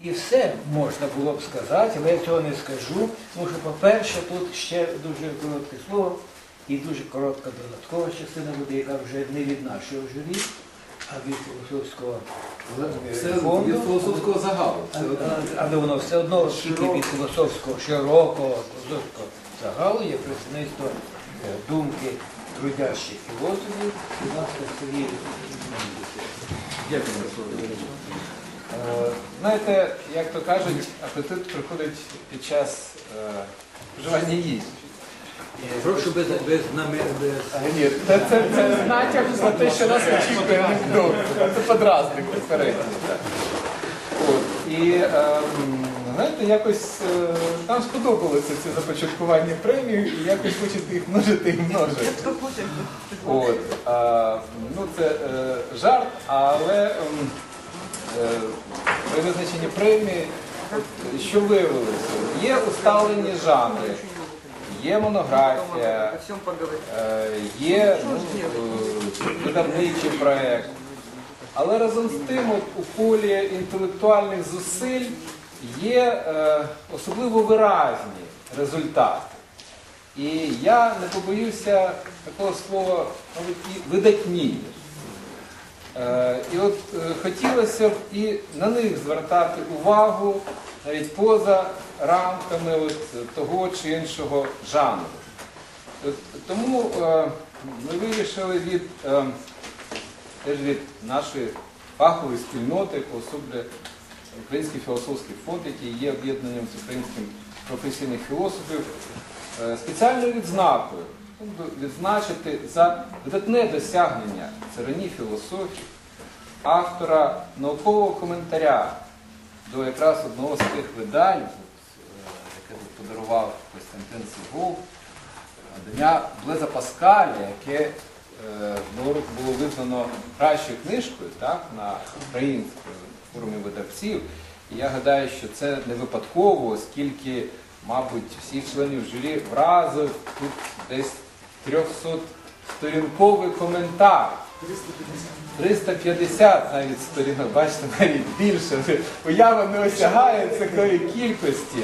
І все можна було б сказати, але я цього не скажу. Тому що, по-перше, тут ще дуже коротке слово і дуже коротка додаткова частина буде, яка вже не від нашого журі, а від філософського фонду. від філософського загалу. Але воно все одно тільки від філософського, широкого філософського загалу є представництво е, думки трудящих філософів. Будь ласка, Сергій. Дякую. Е, Знаєте, як то кажуть, апетит приходить під час е, вживання їжі. Прошу без, без намір, без А, Ні, це, це, це натяк на те, що нас очікує невдовзі. Це подразник попередній. От. І ем, знаєте, якось е, нам сподобалося це започаткування премії і якось хочете їх множити і множити. От, а, ну це е, жарт, але ем, е, при визначенні премії, що виявилося? Є усталені жанри, є монографія, е, є ну, е, видавничий проєкт. Але разом з тим от, у полі інтелектуальних зусиль є е, особливо виразні результати. І я не побоюся такого слова, мабуть, і видатні. Е, і от е, хотілося б і на них звертати увагу навіть поза рамками от, того чи іншого жанру. Тому е, ми вирішили від, теж від нашої фахової спільноти, особливо Український філософський фонд, який є об'єднанням з українським професійних філософів, спеціальною відзнакою ну, відзначити за видатне досягнення царині філософії автора наукового коментаря до якраз одного з тих видань, е, яке тут подарував Костянтин Сигов, Дня Блеза Паскаля, яке е, було визнано кращою книжкою так, на українському форумі видавців. І я гадаю, що це не випадково, оскільки, мабуть, всіх членів журі вразив тут десь 300-сторінковий коментар. 350 навіть сторінок, бачите, навіть більше. Уява не осягає такої кількості.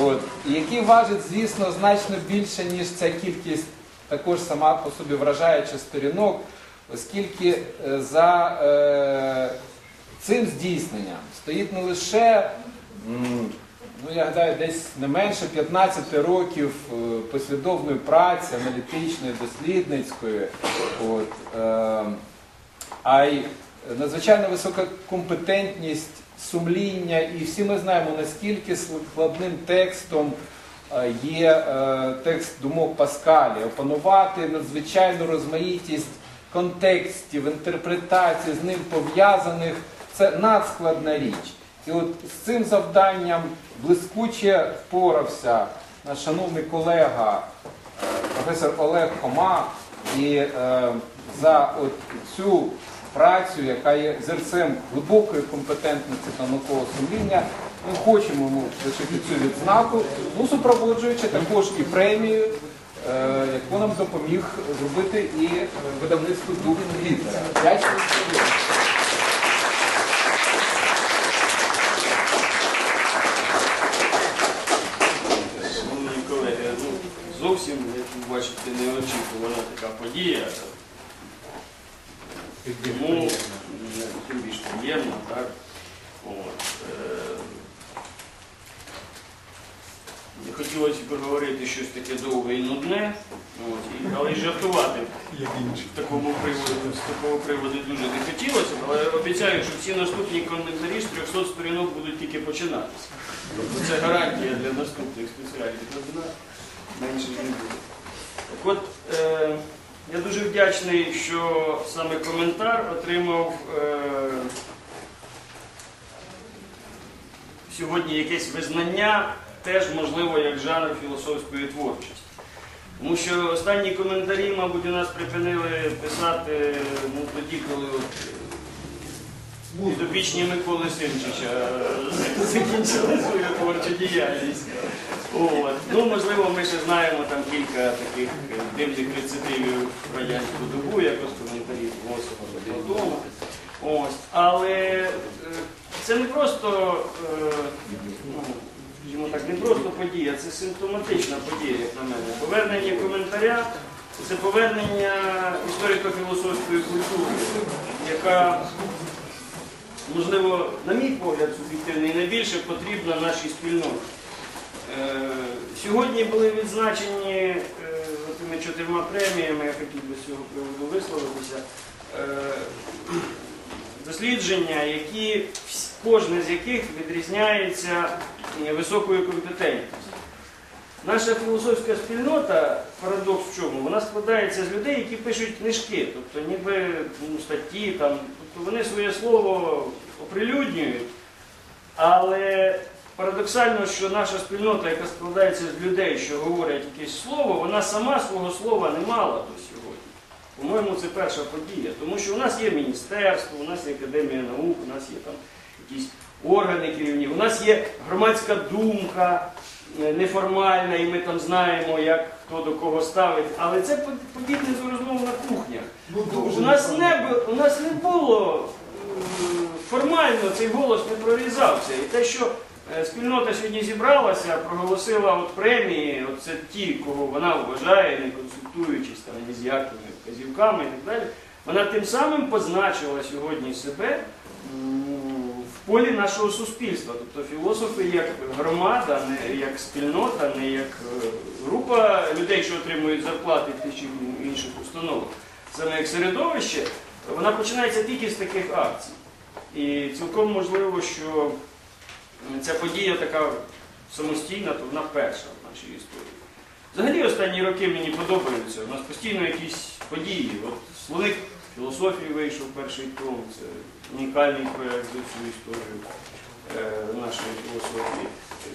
От, який важить, звісно, значно більше, ніж ця кількість також сама по собі вражаюча сторінок, оскільки е, за е, цим здійсненням стоїть не лише, ну я гадаю, десь не менше 15 років е, послідовної праці, аналітичної, дослідницької, от, е, а й надзвичайно висока компетентність, сумління, і всі ми знаємо, наскільки складним текстом е, є е, текст думок Паскалі, опанувати надзвичайну розмаїтість контекстів, інтерпретацій, з ним пов'язаних, це надскладна річ. І от з цим завданням блискуче впорався наш шановний колега професор Олег Хома. І е, за от цю працю, яка є зерцем глибокої компетентності та наукового сумління, ми хочемо йому вручити цю відзнаку, ну супроводжуючи також і премію, е, яку нам допоміг зробити і е, видавництво дух літера. Дякую. Шановні колеги, ну, зовсім, як ви бачите, неочікувана така подія. Тому тим більш приємно, так? От, е, не хотілося б говорити щось таке довге і нудне, от, і, але й жартувати в такому приводу, з такого приводу дуже не хотілося, але обіцяю, що всі наступні коментарі з 300 сторінок будуть тільки починатися. Тобто це гарантія для наступних спеціальних вебінарів. Менше не буде. Так от, е, вдячний, що саме коментар отримав е, сьогодні якесь визнання, теж можливо як жанр філософської творчості. Тому що останні коментарі, мабуть, у нас припинили писати ну, тоді, коли от, підопічні Миколи Симчича е, закінчили свою творчу діяльність. От. Ну, можливо, ми ще знаємо там кілька таких е, дивних рецидивів радянську добу, якось коментарі філософа Платона. Ось. Але е, це не просто, е, ну, так, не просто подія, це симптоматична подія, як на мене. Повернення коментаря це повернення історико-філософської культури, яка, можливо, на мій погляд, суб'єктивний, найбільше потрібна нашій спільноті. Сьогодні були відзначені е, тими чотирма преміями, я хотів би з цього приводу висловитися. е, Дослідження, які кожне з яких відрізняється високою компетентністю. Наша філософська спільнота, парадокс в чому, вона складається з людей, які пишуть книжки, тобто ніби ну, статті, там, тобто вони своє слово оприлюднюють, але парадоксально, що наша спільнота, яка складається з людей, що говорять якесь слово, вона сама свого слова не мала до сьогодні. По-моєму, це перша подія. Тому що у нас є міністерство, у нас є академія наук, у нас є там якісь органи керівні, у нас є громадська думка е, неформальна, і ми там знаємо, як хто до кого ставить. Але це подібне до розмов на кухнях. У нас не, у нас не було формально цей голос не прорізався. І те, що спільнота сьогодні зібралася, проголосила от премії, от це ті, кого вона вважає, не консультуючись там ні з якими вказівками і так далі, вона тим самим позначила сьогодні себе в полі нашого суспільства. Тобто філософи як громада, не як спільнота, не як е, група людей, що отримують зарплати в тих чи інших установах, саме як середовище, вона починається тільки з таких акцій. І цілком можливо, що ця подія така самостійна, то вона перша в нашій історії. Взагалі останні роки мені подобаються. У нас постійно якісь події. От словник філософії вийшов перший том, це унікальний проєкт за всю історію е, нашої філософії.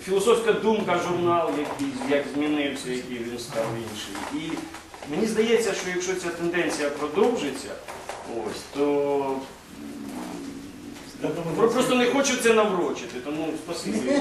Філософська думка журнал, який, як змінився, який він став інший. І мені здається, що якщо ця тенденція продовжиться, ось, то про- просто не хочу це наврочити, тому спасибі.